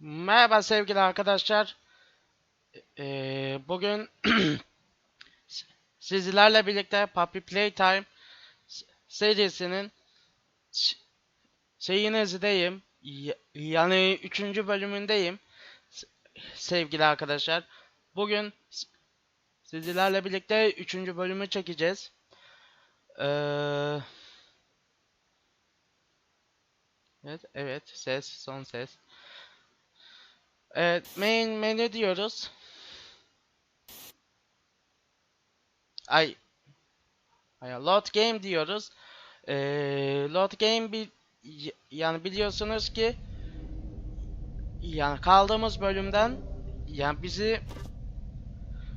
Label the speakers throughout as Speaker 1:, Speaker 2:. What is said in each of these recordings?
Speaker 1: Merhaba sevgili arkadaşlar. Ee, bugün sizlerle birlikte Puppy Playtime serisinin şeyinizdeyim. Yani 3. bölümündeyim. Sevgili arkadaşlar. Bugün sizlerle birlikte 3. bölümü çekeceğiz. Ee, evet, evet. Ses, son ses. Evet, main menü diyoruz. Ay, ay load game diyoruz. Ee, load game bir yani biliyorsunuz ki yani kaldığımız bölümden yani bizi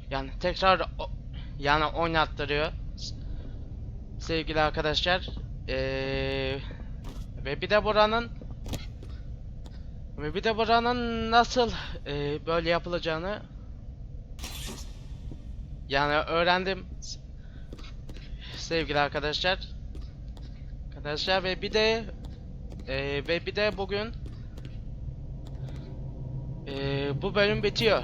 Speaker 1: yani tekrar yani oynattırıyor sevgili arkadaşlar. Ee, ve bir de buranın ve bir de buranın nasıl e, böyle yapılacağını yani öğrendim sevgili arkadaşlar. Arkadaşlar ve bir de e, ve bir de bugün e, bu bölüm bitiyor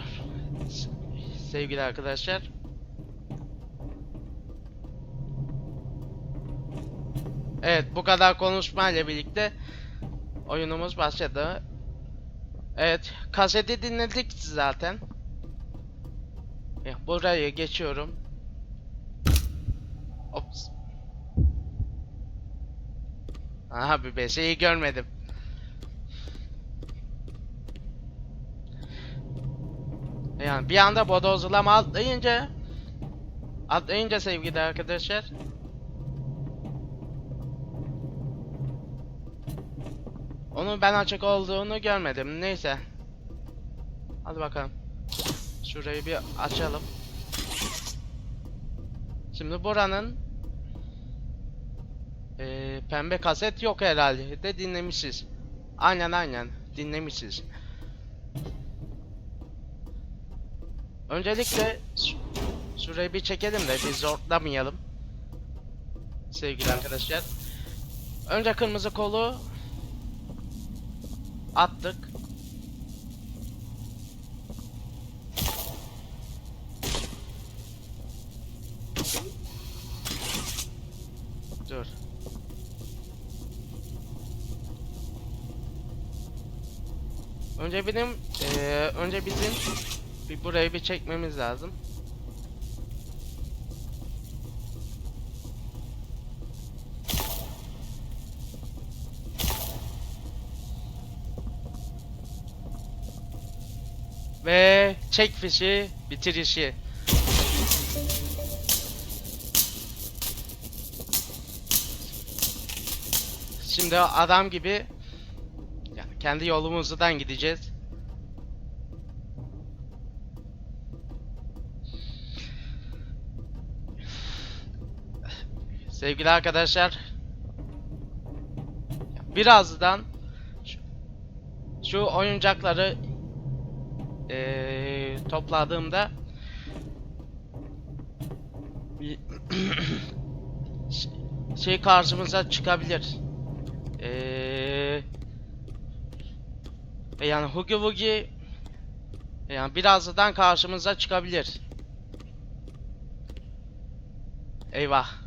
Speaker 1: sevgili arkadaşlar. Evet bu kadar konuşmayla birlikte oyunumuz başladı. Evet kaseti dinledik zaten. Ya, buraya geçiyorum. Ops. Abi be şeyi görmedim. Yani bir anda bodozlama atlayınca atlayınca sevgili arkadaşlar Onun ben açık olduğunu görmedim. Neyse. Hadi bakalım. Şurayı bir açalım. Şimdi buranın eee, pembe kaset yok herhalde de dinlemişiz. Aynen aynen dinlemişiz. Öncelikle şu- şurayı bir çekelim de biz zorlamayalım. Sevgili arkadaşlar. Önce kırmızı kolu attık. Dur. Önce benim eee, önce bizim bir burayı bir çekmemiz lazım. Çek fişi. Şimdi adam gibi yani kendi yolumuzdan gideceğiz. Sevgili arkadaşlar birazdan şu oyuncakları eee, topladığımda şey karşımıza çıkabilir. Eee yani Hugi Wugi yani birazdan karşımıza çıkabilir. Eyvah.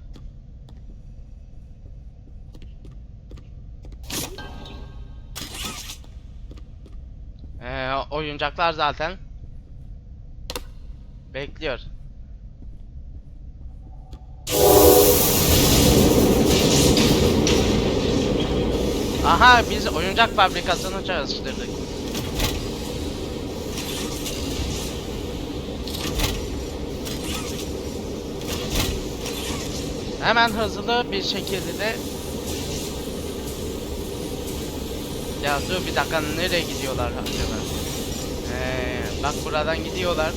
Speaker 1: Oyuncaklar zaten bekliyor. Aha biz oyuncak fabrikasını çalıştırdık. Hemen hızlı bir şekilde de Ya dur bir dakika nereye gidiyorlar acaba? Ee, bak buradan gidiyorlar.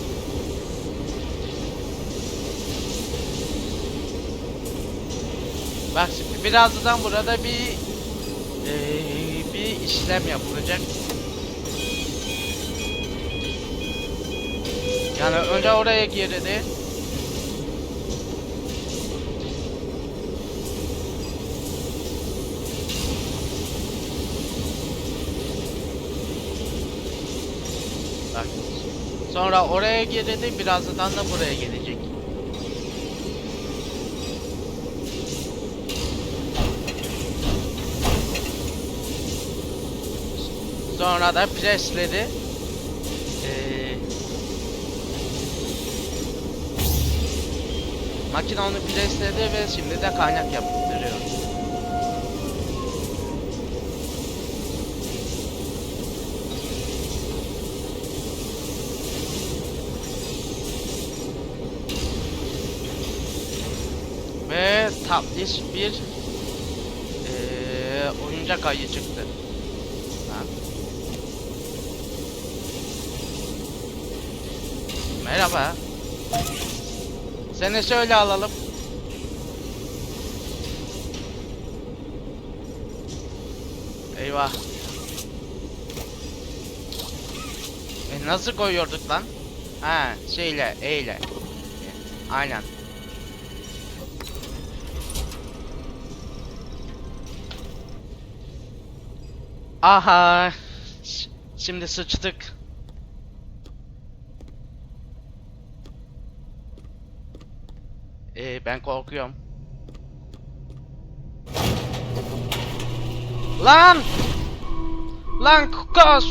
Speaker 1: Bak şimdi birazdan burada bir ee, bir işlem yapılacak. Yani önce oraya girdi. Bak. Sonra oraya girdi, birazdan da buraya gelecek. Sonra da presledi. Ee, makine onu presledi ve şimdi de kaynak yaptırıyor. Ve tatlış bir eee oyuncak ayı çıktı. Ha. Merhaba. Seni şöyle alalım. Eyvah. E nasıl koyuyorduk lan? Ha şeyle, E ile. Aynen. Aha. Şimdi sıçtık. Ee, ben korkuyorum. Lan! Lan koş!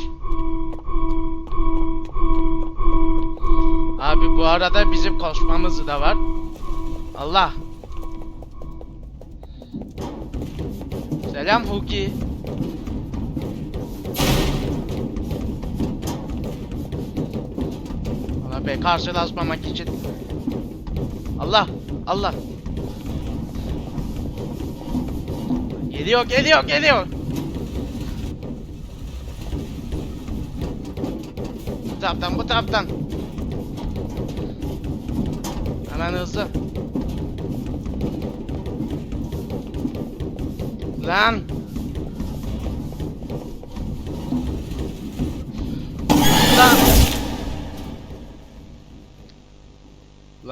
Speaker 1: Abi bu arada bizim koşmamız da var. Allah! Selam Huki. Be karşılaşmamak için. Allah! Allah! Geliyor, geliyor, geliyor! Bu taraftan, bu taraftan. Hemen hızlı. Lan!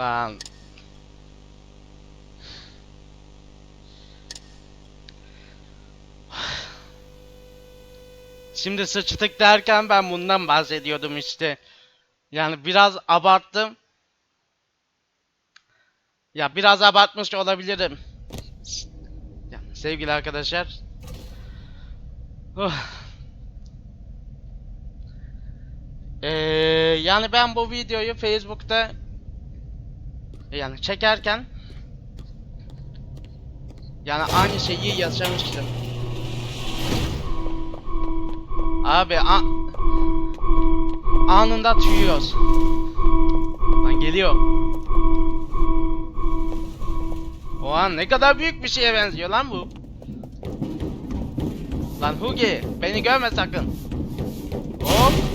Speaker 1: Lan! Şimdi sıçtık derken ben bundan bahsediyordum işte. Yani biraz abarttım. Ya biraz abartmış olabilirim. Sevgili arkadaşlar. Ee, yani ben bu videoyu Facebook'ta yani çekerken yani aynı şeyi yaşamıştım. Abi a anında tüyüyoruz. Lan geliyor. O an ne kadar büyük bir şeye benziyor lan bu. Lan Hugi beni görme sakın. Hop.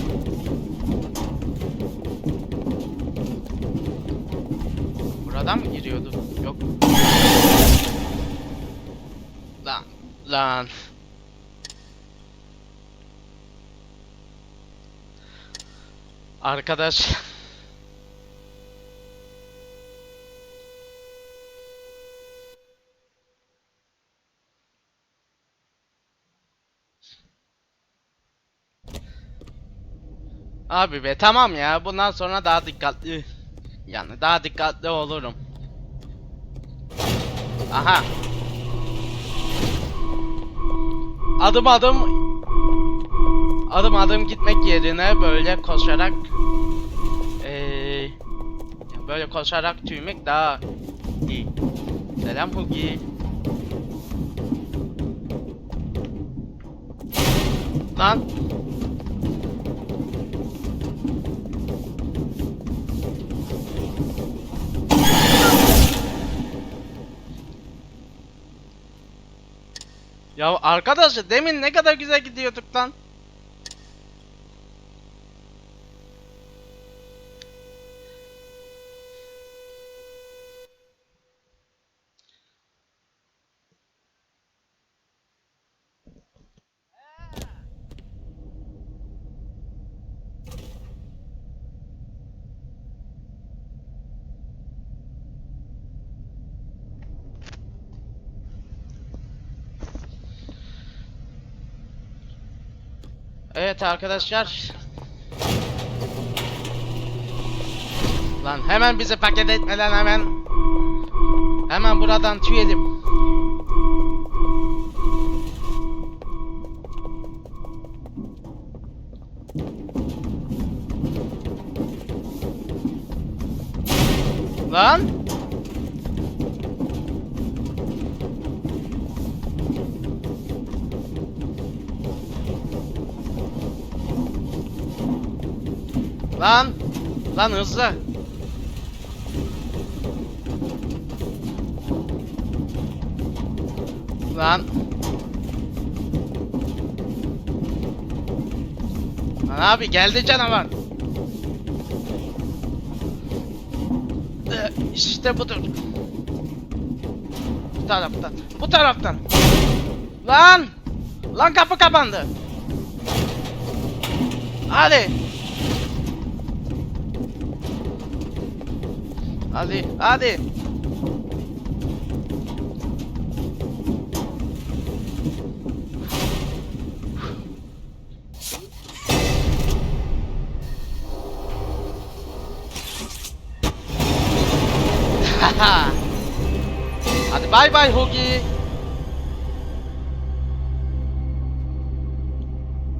Speaker 1: Buradan mı giriyordu? Yok. Lan. Lan. Arkadaş. Abi be tamam ya bundan sonra daha dikkatli yani daha dikkatli olurum. Aha. Adım adım adım adım gitmek yerine böyle koşarak eee böyle koşarak tüymek daha iyi. Selam Hugi. Lan Ya arkadaş demin ne kadar güzel gidiyorduk lan. Evet arkadaşlar. Lan hemen bizi paket etmeden hemen. Hemen buradan tüyelim. Lan. Lan! Lan hızlı. Lan! Lan abi geldi canavar. Ee, İşte budur. Bu taraftan Bu taraftan. Lan! Lan kapı kapandı. Hadi Hadi hadi Hadi bay bay Hugi.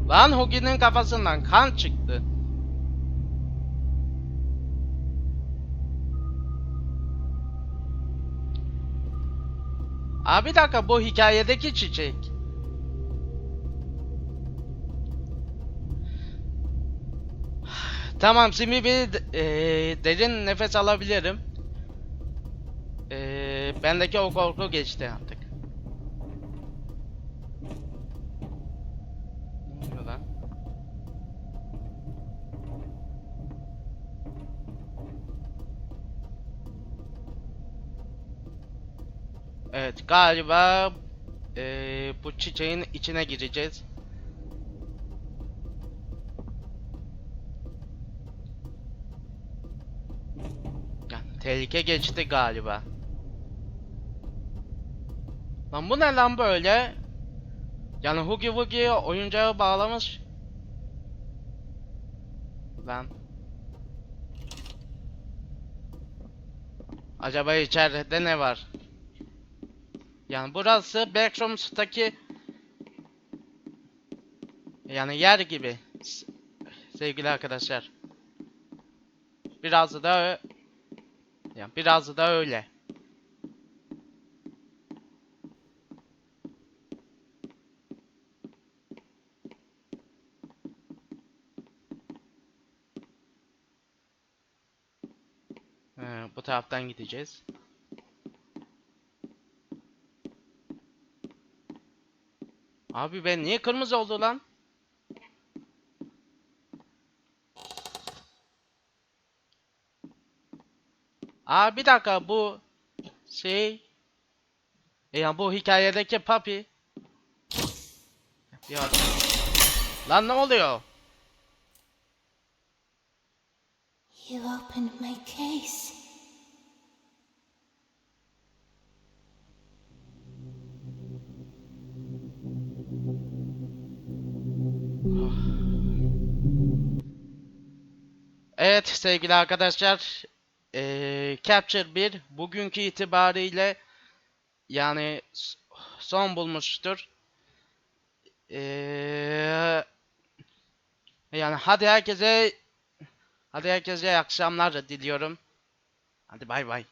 Speaker 1: Lan Hugi'nin kafasından kan çıktı. Abi bir dakika bu hikayedeki çiçek. Tamam şimdi bir eee, derin nefes alabilirim. Eee bendeki o korku geçti artık. Ne oluyor lan? Evet galiba eee, bu çiçeğin içine gireceğiz. Yani tehlike geçti galiba. Lan bu ne lan böyle? Yani Hugi Wugi oyuncağı bağlamış. Lan. Acaba içeride ne var? Yani burası Backrooms'taki yani yer gibi sevgili arkadaşlar. Biraz da yani biraz da öyle. Ee, bu taraftan gideceğiz. Abi ben niye kırmızı oldu lan? Aa bir dakika bu şey e ya bu hikayedeki papi ya lan ne oluyor?
Speaker 2: You opened my case.
Speaker 1: Evet sevgili arkadaşlar eee, Capture 1 bugünkü itibariyle yani son bulmuştur. Eee, yani hadi herkese hadi herkese iyi akşamlar diliyorum. Hadi bay bay.